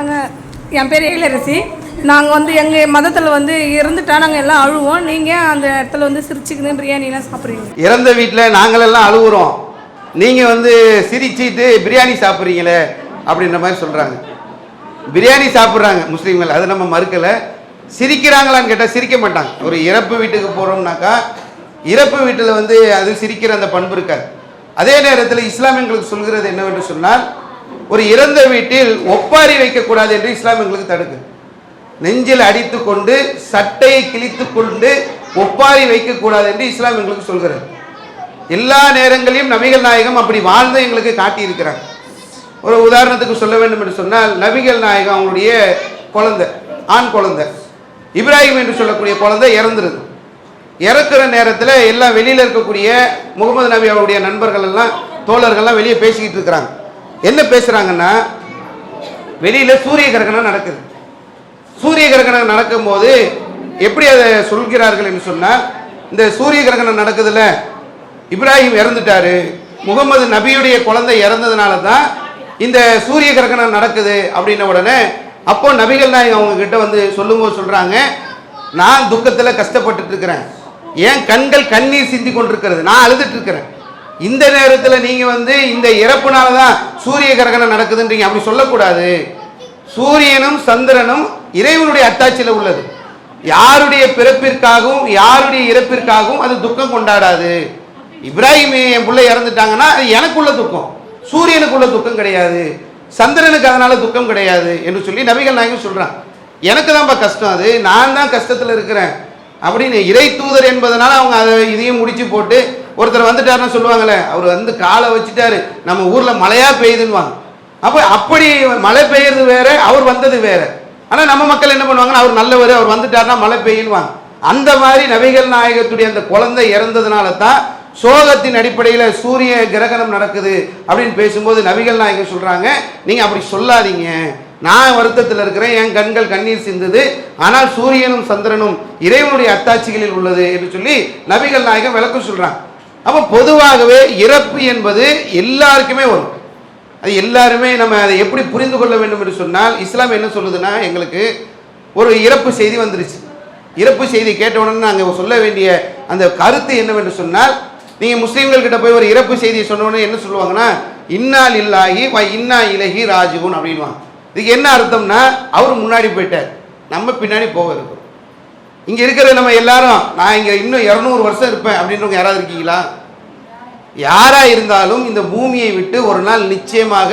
நாங்கள் என் பேர் எழிலரசி நாங்கள் வந்து எங்கள் மதத்தில் வந்து இறந்துட்டா நாங்கள் எல்லாம் அழுவோம். நீங்கள் அந்த இடத்துல வந்து சிரிச்சுக்கின்னு பிரியாணிலாம் சாப்பிட்றீங்க? இறந்த வீட்டில் நாங்களெல்லாம் அழுகுறோம் நீங்கள் வந்து சிரிச்சிட்டு பிரியாணி சாப்பிட்றீங்களே அப்படின்ற மாதிரி சொல்கிறாங்க பிரியாணி சாப்பிட்றாங்க முஸ்லீம்கள். அது நம்ம மறுக்கலை. சிரிக்கிறாங்களான்னு கேட்டால் சிரிக்க மாட்டாங்க. ஒரு இறப்பு வீட்டுக்கு போகிறோம்னாக்கா இறப்பு வீட்டில் வந்து அது சிரிக்கிற அந்த பண்பு இருக்காது. அதே நேரத்தில் இஸ்லாமியங்களுக்கு சொல்கிறது என்னவென்று சொன்னால் ஒரு இறந்த வீட்டில் ஒப்பாரி வைக்கக்கூடாது என்று இஸ்லாம் எங்களுக்கு தடுக்குது நெஞ்சில் அடித்து கொண்டு சட்டையை கிழித்து கொண்டு ஒப்பாரி வைக்கக்கூடாது என்று இஸ்லாம் எங்களுக்கு சொல்கிறது எல்லா நேரங்களிலும் நபிகள் நாயகம் அப்படி வாழ்ந்து எங்களுக்கு காட்டியிருக்கிறாங்க ஒரு உதாரணத்துக்கு சொல்ல வேண்டும் என்று சொன்னால் நபிகள் நாயகம் அவங்களுடைய குழந்தை ஆண் குழந்தை. இப்ராஹிம் என்று சொல்லக்கூடிய குழந்தை இறந்துருது. இறக்குற நேரத்தில் எல்லாம் வெளியில் இருக்கக்கூடிய முகமது நபி அவருடைய நண்பர்கள் எல்லாம் தோழர்கள்லாம் வெளியே பேசிக்கிட்டு இருக்கிறாங்க. என்ன பேசுகிறாங்கன்னா வெளியில் சூரிய கிரகணம் நடக்குது. சூரிய கிரகணம் நடக்கும்போது எப்படி அதை சொல்கிறார்கள் என்று சொன்னால் இந்த சூரிய கிரகணம் நடக்குதுல்ல இப்ராஹிம் இறந்துட்டாரு முகமது நபியுடைய குழந்தை இறந்ததுனால தான் இந்த சூரிய கிரகணம் நடக்குது அப்படின்ன உடனே அப்போ நபிகள் நாயகம் அவங்க கிட்ட வந்து சொல்லும்போது சொல்றாங்க நான் துக்கத்தில் கஷ்டப்பட்டுட்டு இருக்கிறேன். என் கண்கள் கண்ணீர் சிந்தி கொண்டிருக்கிறது. நான் அழுதுட்டு இருக்கிறேன். இந்த நேரத்தில் நீங்க வந்து இந்த இறப்புனால தான் சூரிய கிரகணம் நடக்குதுன்றீங்க. அப்படி சொல்லக்கூடாது. சூரியனும் சந்திரனும் இறைவனுடைய அத்தாட்சியில் உள்ளது. யாருடைய பிறப்பிற்காகவும் யாருடைய இறப்பிற்காகவும் அது துக்கம் கொண்டாடாது. இப்ராஹிம் என் பிள்ளை இறந்துட்டாங்கன்னா அது எனக்குள்ள துக்கம். சூரியனுக்குள்ள துக்கம் கிடையாது. சந்திரனுக்கு அதனால துக்கம் கிடையாது என்று சொல்லி நபிகள் நாயகம் சொல்றான். எனக்கு தான்ப்பா கஷ்டம் அது. நான் தான் கஷ்டத்தில் இருக்கிறேன். அப்படின்னு இறை தூதர் என்பதனால அவங்க அதை இதையும் முடிச்சு போட்டு ஒருத்தர் வந்துட்டாருன்னு சொல்லுவாங்களே அவர் வந்து காலை வச்சுட்டாரு. நம்ம ஊரில் மழையா பெய்யுதுன்னுவாங்க. அப்போ அப்படி மழை பெய்யறது வேற அவர் வந்தது வேற. ஆனால் நம்ம மக்கள் என்ன பண்ணுவாங்கன்னா அவர் நல்லவர் அவர் வந்துட்டாருன்னா மழை பெய்யுன்னுவாங்க. அந்த மாதிரி நபிகள் நாயகத்துடைய அந்த குழந்தை இறந்ததுனால தான் சோகத்தின் அடிப்படையில் சூரிய கிரகணம் நடக்குது அப்படின்னு பேசும்போது நபிகள் நாயகம் சொல்கிறாங்க நீங்கள் அப்படி சொல்லாதீங்க. நான் வருத்தத்தில் இருக்கிறேன் என் கண்கள் கண்ணீர் சிந்தது. ஆனால் சூரியனும் சந்திரனும் இறைவனுடைய அத்தாட்சிகளில் உள்ளது என்று சொல்லி நபிகள் நாயகம் விளக்கம் சொல்கிறாங்க அப்போ பொதுவாகவே இறப்பு என்பது எல்லாருக்குமே வரும். அது எல்லாருமே நம்ம அதை எப்படி புரிந்து கொள்ள வேண்டும் என்று சொன்னால் இஸ்லாம் என்ன சொல்லுதுன்னா எங்களுக்கு ஒரு இறப்பு செய்தி வந்துருச்சு. இறப்பு செய்தி கேட்ட உடனே நாங்கள் சொல்ல வேண்டிய அந்த கருத்து என்னவென்று சொன்னால் நீங்கள் முஸ்லீம்கள்கிட்ட போய் ஒரு இறப்பு செய்தியை சொன்னோடனே என்ன சொல்லுவாங்கன்னா இன்னால் இல்லாகி வ இன்னா இலகி ராஜுகுன் அப்படின்வாங்க இதுக்கு என்ன அர்த்தம்னா அவர் முன்னாடி போயிட்டார். நம்ம பின்னாடி போக இருக்கோம் இங்கே இருக்கிற நம்ம எல்லாரும் நான் இங்கே இன்னும் இரநூறு வருஷம் இருப்பேன் அப்படின்றவங்க யாராவது இருக்கீங்களா? யாரா இருந்தாலும் இந்த பூமியை விட்டு ஒரு நாள் நிச்சயமாக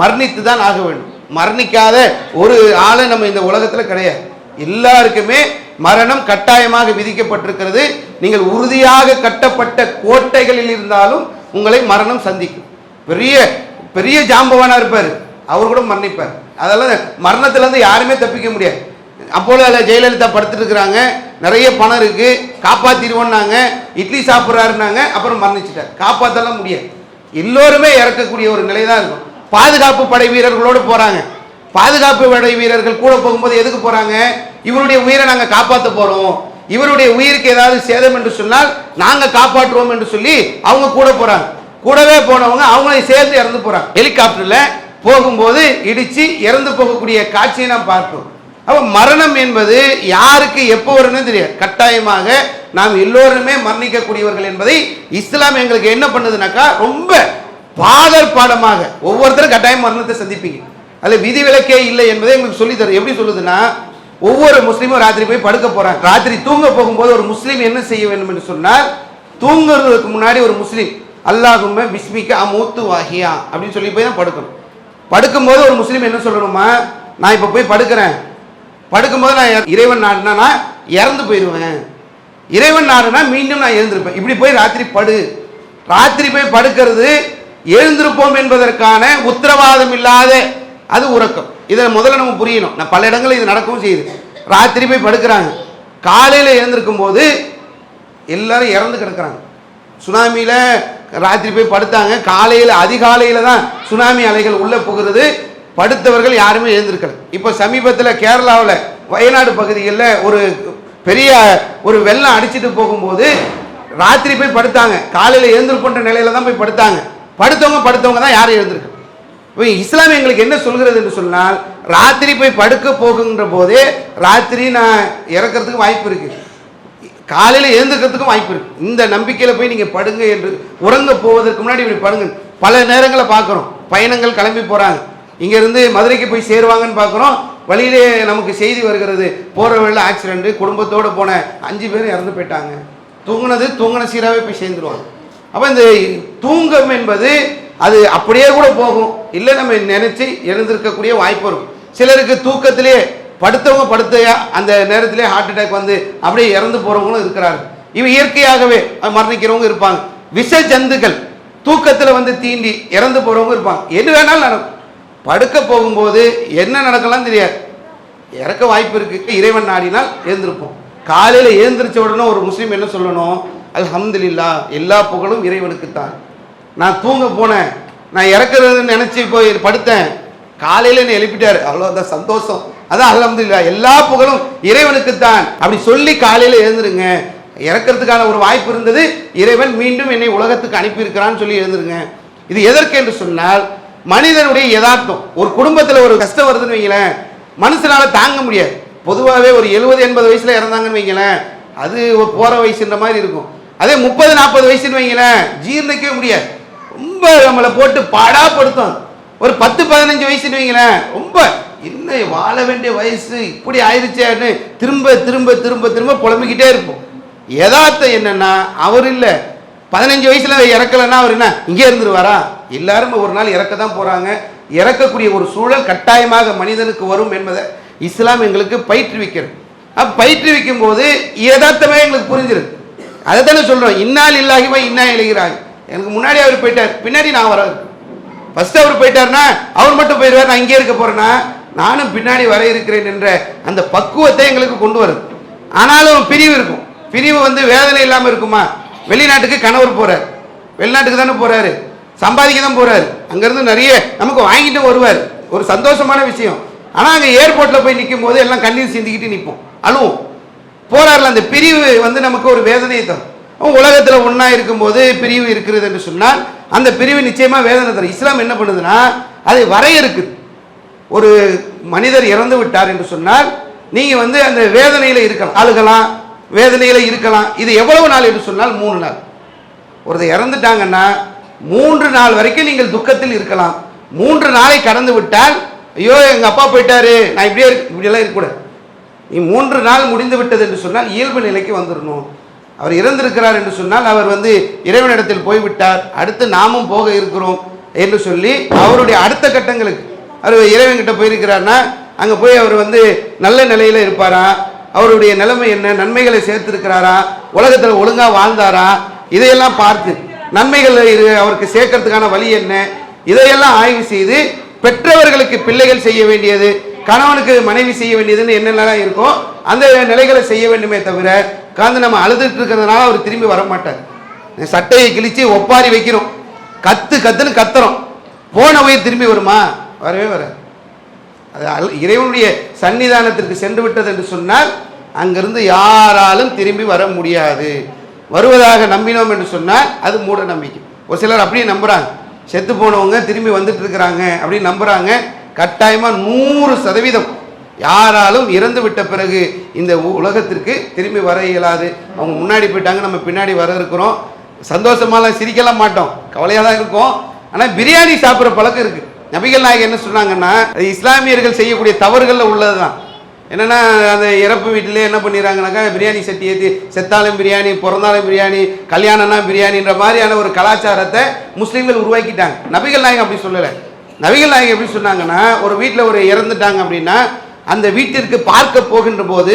மரணித்து தான் ஆக வேண்டும். மரணிக்காத ஒரு ஆளை நம்ம இந்த உலகத்தில் கிடையாது. எல்லாருக்குமே மரணம் கட்டாயமாக விதிக்கப்பட்டிருக்கிறது. நீங்கள் உறுதியாக கட்டப்பட்ட கோட்டைகளில் இருந்தாலும் உங்களை மரணம் சந்திக்கும். பெரிய பெரிய ஜாம்பவானா இருப்பார். அவர் கூட மரணிப்பார். அதெல்லாம் மரணத்துலேருந்து யாருமே தப்பிக்க முடியாது. அப்போல ஜெயலலிதா படுத்துட்டுருக்குறாங்க நிறைய பணம் இருக்குது காப்பாத்திடுவோன்னாங்க. இட்லி சாப்பிட்றாருனாங்க அப்புறம் மரணிச்சிட்டார். காப்பாற்றலாம் முடியாது. எல்லோருமே இறக்கக்கூடிய ஒரு நிலை தான் இருக்கும். பாதுகாப்பு படை வீரர்களோடு போகிறாங்க பாதுகாப்பு படை வீரர்கள் கூட போகும்போது எதுக்கு போகிறாங்க இவருடைய உயிரை நாங்கள் காப்பாற்ற போகிறோம் இவருடைய உயிருக்கு ஏதாவது சேதம் என்று சொன்னால் நாங்கள் காப்பாற்றுவோம் என்று சொல்லி அவங்க கூட போகிறாங்க கூடவே போனவங்க அவங்களையும் சேர்ந்து இறந்து போகிறாங்க ஹெலிகாப்டரில் போகும்போது இடித்து இறந்து போகக்கூடிய காட்சியை நாம் பார்க்கிறோம் அப்ப மரணம் என்பது யாருக்கு எப்போ வரும்னு தெரியாது. கட்டாயமாக நாம் எல்லோருமே மரணிக்கக்கூடியவர்கள் என்பதை இஸ்லாம் எங்களுக்கு என்ன பண்ணுதுனாக்கா ரொம்ப பாதல் பாடமாக ஒவ்வொருத்தரும் கட்டாயம் மரணத்தை சந்திப்பீங்க. அதில் விதிவிலக்கே இல்லை என்பதை எங்களுக்கு சொல்லி தரும் எப்படி சொல்லுதுன்னா ஒவ்வொரு முஸ்லீமும் ராத்திரி போய் படுக்க போறாங்க. ராத்திரி தூங்க போகும்போது ஒரு முஸ்லீம் என்ன செய்ய வேண்டும் என்று சொன்னால் தூங்குறதுக்கு முன்னாடி ஒரு முஸ்லீம் அல்லாஹுமே பிஸ்மிக்க அமூத்து வாஹியா அப்படின்னு சொல்லி போய் தான் படுக்கணும். படுக்கும்போது ஒரு முஸ்லீம் என்ன சொல்லணுமா? நான் இப்போ போய் படுக்கிறேன். படுக்கும்போது நான் இறைவன் நாடுனா இறந்து போயிடுவேன். இறைவன் நாடுனா மீண்டும் நான் எழுந்திருப்பேன். இப்படி போய் ராத்திரி படு. ராத்திரி போய் படுக்கிறது எழுந்திருப்போம் என்பதற்கான உத்தரவாதம் இல்லாத அது உறக்கம். இதை முதல்ல நம்ம புரியணும். நான் பல இடங்களில் இது நடக்கவும் செய்யுது. ராத்திரி போய் படுக்கிறாங்க. காலையில் எழுந்திருக்கும் போது எல்லாரும் இறந்து கிடக்குறாங்க. சுனாமியில் ராத்திரி போய் படுத்தாங்க. காலையில் அதிகாலையில் தான் சுனாமி அலைகள் உள்ளே போகிறது. படுத்தவர்கள் யாருமே எழுந்திருக்கல. இப்போ சமீபத்தில் கேரளாவில் வயநாடு பகுதிகளில் ஒரு பெரிய ஒரு வெள்ளம் அடிச்சிட்டு போகும்போது ராத்திரி போய் படுத்தாங்க. காலையில் எழுந்திருப்போன்ற நிலையில தான் போய் படுத்தாங்க. படுத்தவங்க படுத்தவங்க தான் யாரும் எழுந்திருக்கு இப்போ இஸ்லாம் எங்களுக்கு என்ன சொல்கிறது என்று சொன்னால் ராத்திரி போய் படுக்க போகுன்ற போதே ராத்திரி நான் இறக்கிறதுக்கு வாய்ப்பு இருக்கு. காலையில் எழுந்துக்கிறதுக்கும் வாய்ப்பு இருக்கு. இந்த நம்பிக்கையில் போய் நீங்கள் படுங்க என்று உறங்க போவதற்கு முன்னாடி இப்படி படுங்க. பல நேரங்களை பார்க்குறோம். பயணங்கள் கிளம்பி போகிறாங்க இங்கேருந்து மதுரைக்கு போய் சேருவாங்கன்னு பார்க்குறோம். வழியிலே நமக்கு செய்தி வருகிறது. போகிற வழியில் ஆக்சிடெண்ட்டு குடும்பத்தோடு போன அஞ்சு பேர் இறந்து போயிட்டாங்க. தூங்கினது தூங்கின சீராகவே போய் சேர்ந்துருவாங்க. அப்போ இந்த தூங்கம் என்பது அது அப்படியே கூட போகும். இல்லை நம்ம நினச்சி எழுந்திருக்கக்கூடிய வாய்ப்பு வரும் சிலருக்கு தூக்கத்திலே படுத்தவங்க படுத்தையா அந்த நேரத்திலே ஹார்ட் அட்டாக் வந்து அப்படியே இறந்து போகிறவங்களும் இருக்கிறார்கள். இவன் இயற்கையாகவே மரணிக்கிறவங்க இருப்பாங்க. விஷ ஜந்துக்கள் தூக்கத்தில் வந்து தீண்டி இறந்து போகிறவங்க இருப்பாங்க. எது வேணாலும் நடக்கும். படுக்க போகும்போது என்ன நடக்கலாம் தெரியாது. இறக்க வாய்ப்பு இருக்கு. இறைவன் நாடினால் எழுந்திருப்போம். காலையில் எழுந்திரிச்ச உடனே ஒரு முஸ்லீம் என்ன சொல்லணும்? அல்ஹம்துலில்லா எல்லா புகழும் இறைவனுக்குத்தான். நான் தூங்க போனேன். நான் இறக்குறதுன்னு நினச்சி போய் படுத்தேன். காலையில் என்னை எழுப்பிட்டாரு. அவ்வளோதான் சந்தோஷம். அதான் அல்ஹம்துலில்லா எல்லா புகழும் இறைவனுக்குத்தான். அப்படி சொல்லி காலையில் எழுந்துருங்க. இறக்கிறதுக்கான ஒரு வாய்ப்பு இருந்தது. இறைவன் மீண்டும் என்னை உலகத்துக்கு அனுப்பியிருக்கிறான்னு சொல்லி எழுந்துருங்க. இது எதற்கு என்று சொன்னால் மனிதனுடைய யதார்த்தம். ஒரு குடும்பத்தில் ஒரு கஷ்டம் வருதுன்னு வைங்களேன் மனுஷனால தாங்க முடியாது. பொதுவாகவே ஒரு எழுபது எண்பது வயசுல இறந்தாங்கன்னு வைங்களேன் அது ஒரு போகிற வயசுன்ற மாதிரி இருக்கும். அதே முப்பது நாற்பது வயசுன்னு வைங்களேன் ஜீர்ணிக்கவே முடியாது. ரொம்ப நம்மளை போட்டு பாடாப்படுத்தும். ஒரு பத்து பதினஞ்சு வயசுன்னு வைங்களேன் ரொம்ப என்ன வாழ வேண்டிய வயசு இப்படி ஆயிடுச்சேன்னு திரும்ப திரும்ப திரும்ப திரும்ப புலம்பிக்கிட்டே இருப்போம். யதார்த்தம் என்னன்னா அவர் இல்லை. பதினஞ்சு வயசில் இறக்கலைன்னா அவர் என்ன இங்கே இருந்துருவாரா? எல்லாரும் ஒரு நாள் இறக்க தான் போகிறாங்க இறக்கக்கூடிய ஒரு சூழல் கட்டாயமாக மனிதனுக்கு வரும் என்பதை இஸ்லாம் எங்களுக்கு பயிற்றுவிக்கிறது. அப்போ பயிற்றுவிக்கும் போது யதார்த்தமே எங்களுக்கு புரிஞ்சிருக்கு. அதை தானே சொல்கிறோம் இன்னால் இல்லாகிவா இன்னா இழகிறாங்க எனக்கு முன்னாடி அவர் போயிட்டார். பின்னாடி நான் வர ஃபஸ்ட்டு அவர் போயிட்டாருன்னா அவர் மட்டும் போயிடுவார். நான் இங்கே இருக்க போகிறேன்னா நானும் பின்னாடி வர இருக்கிறேன் என்ற அந்த பக்குவத்தை எங்களுக்கு கொண்டு வருது. ஆனாலும் பிரிவு இருக்கும். பிரிவு வந்து வேதனை இல்லாமல் இருக்குமா? வெளிநாட்டுக்கு கணவர் போகிறார் வெளிநாட்டுக்கு தானே போகிறாரு சம்பாதிக்க தான் போறாரு. அங்கேருந்து நிறைய நமக்கு வாங்கிட்டு வருவார். ஒரு சந்தோஷமான விஷயம். ஆனால் அங்கே ஏர்போர்ட்டில் போய் நிற்கும் போது எல்லாம் கண்ணீர் சிந்திக்கிட்டு நிற்போம் அழுவோம் போறாருல அந்த பிரிவு வந்து நமக்கு ஒரு வேதனையை தரும். உலகத்தில் ஒன்றா இருக்கும்போது பிரிவு இருக்கிறது என்று சொன்னால் அந்த பிரிவு நிச்சயமாக வேதனை தரும். இஸ்லாம் என்ன பண்ணுதுன்னா அதை வரையறுக்குது. ஒரு மனிதர் இறந்து விட்டார் என்று சொன்னால் நீங்கள் வந்து அந்த வேதனையில் இருக்கலாம். அழுகலாம் வேதனையில் இருக்கலாம். இது எவ்வளவு நாள் என்று சொன்னால் மூணு நாள். ஒருத்தர் இறந்துட்டாங்கன்னா மூன்று நாள் வரைக்கும் நீங்கள் துக்கத்தில் இருக்கலாம். மூன்று நாளை கடந்து விட்டால் ஐயோ எங்கள் அப்பா போயிட்டாரு நான் இப்படியே இருக்கு இப்படியெல்லாம் இருக்கக்கூடாது நீ மூன்று நாள் முடிந்து விட்டது என்று சொன்னால் இயல்பு நிலைக்கு வந்துடணும் அவர் இறந்திருக்கிறார் என்று சொன்னால் அவர் வந்து இறைவனிடத்தில் போய்விட்டார். அடுத்து நாமும் போக இருக்கிறோம் என்று சொல்லி அவருடைய அடுத்த கட்டங்களுக்கு அவர் இறைவன்கிட்ட போயிருக்கிறார்னா அங்கே போய் அவர் வந்து நல்ல நிலையில் இருப்பாரா? அவருடைய நிலைமை என்ன? நன்மைகளை சேர்த்திருக்கிறாரா? உலகத்தில் ஒழுங்காக வாழ்ந்தாரா? இதையெல்லாம் பார்த்து நன்மைகள் அவருக்கு சேர்க்கறதுக்கான வழி என்ன? இதையெல்லாம் ஆய்வு செய்து பெற்றவர்களுக்கு பிள்ளைகள் செய்ய வேண்டியது கணவனுக்கு மனைவி செய்ய வேண்டியதுன்னு என்னென்னலாம் இருக்கோ அந்த நிலைகளை செய்ய வேண்டுமே தவிர உட்காந்து நம்ம அழுதுட்டு இருக்கிறதுனால அவர் திரும்பி வர மாட்டார் சட்டையை கிழிச்சு ஒப்பாரி வைக்கிறோம் கத்து கத்துன்னு கத்துறோம். போன உயிர் திரும்பி வருமா? வரவே வராது. அது இறைவனுடைய சன்னிதானத்திற்கு சென்று விட்டது என்று சொன்னால் அங்கிருந்து யாராலும் திரும்பி வர முடியாது. வருவதாக நம்பினோம் என்று சொன்னால் அது மூட நம்பிக்கை. ஒரு சிலர் அப்படியே நம்புகிறாங்க செத்து போனவங்க திரும்பி வந்துட்டு இருக்கிறாங்க அப்படின்னு நம்புகிறாங்க கட்டாயமாக நூறு சதவீதம் யாராலும் இறந்து விட்ட பிறகு இந்த உலகத்திற்கு திரும்பி வர இயலாது. அவங்க முன்னாடி போயிட்டாங்க நம்ம பின்னாடி வர இருக்கிறோம். சந்தோஷமாலாம் சிரிக்கலாம் மாட்டோம். கவலையாக தான் இருக்கும். ஆனால் பிரியாணி சாப்பிட்ற பழக்கம் இருக்குது நபிகள் நாயகம் என்ன சொன்னாங்கன்னா இஸ்லாமியர்கள் செய்யக்கூடிய தவறுகளில் உள்ளது தான் என்னன்னா அந்த இறப்பு வீட்டிலே என்ன பண்ணிடுறாங்கனாக்கா பிரியாணி சட்டி ஏற்றி செத்தாலும் பிரியாணி பிறந்தாலும் பிரியாணி கல்யாணம்னா பிரியாணின்ற மாதிரியான ஒரு கலாச்சாரத்தை முஸ்லீம்கள் உருவாக்கிட்டாங்க. நபிகள் நாயகம் அப்படி சொல்லலை. நபிகள் நாயகம் எப்படி சொன்னாங்கன்னா ஒரு வீட்டில் ஒரு இறந்துட்டாங்க அப்படின்னா அந்த வீட்டிற்கு பார்க்க போகின்ற போது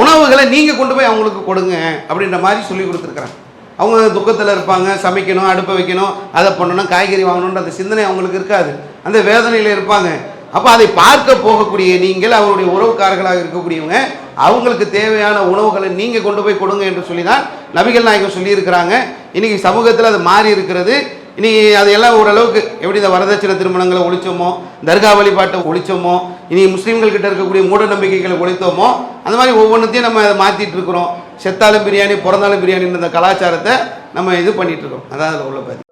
உணவுகளை நீங்கள் கொண்டு போய் அவங்களுக்கு கொடுங்க அப்படின்ற மாதிரி சொல்லி கொடுத்துருக்குறாங்க. அவங்க துக்கத்தில் இருப்பாங்க சமைக்கணும் அடுப்பை வைக்கணும் அதை பண்ணணும் காய்கறி வாங்கணுன்ற அந்த சிந்தனை அவங்களுக்கு இருக்காது. அந்த வேதனையில் இருப்பாங்க. அப்போ அதை பார்க்க போகக்கூடிய நீங்கள் அவருடைய உறவுக்காரர்களாக இருக்கக்கூடியவங்க அவங்களுக்கு தேவையான உணவுகளை நீங்கள் கொண்டு போய் கொடுங்க என்று சொல்லி தான் நபிகள் நாயகம் சொல்லியிருக்கிறாங்க. இன்றைக்கி சமூகத்தில் அது மாறி இருக்கிறது. இனி அதையெல்லாம் ஓரளவுக்கு எப்படி இந்த வரதட்சணை திருமணங்களை ஒழிச்சோமோ தர்கா வழிபாட்டை ஒழிச்சோமோ இனி முஸ்லீம்கள்கிட்ட இருக்கக்கூடிய மூட நம்பிக்கைகளை ஒழித்தோமோ அந்த மாதிரி ஒவ்வொன்றத்தையும் நம்ம அதை மாற்றிட்டு இருக்கிறோம். செத்தாலும் பிரியாணி பிறந்தாலும் பிரியாணின்ற கலாச்சாரத்தை நம்ம இது பண்ணிகிட்ருக்கோம் அதான் அதில் உள்ள பதிவு.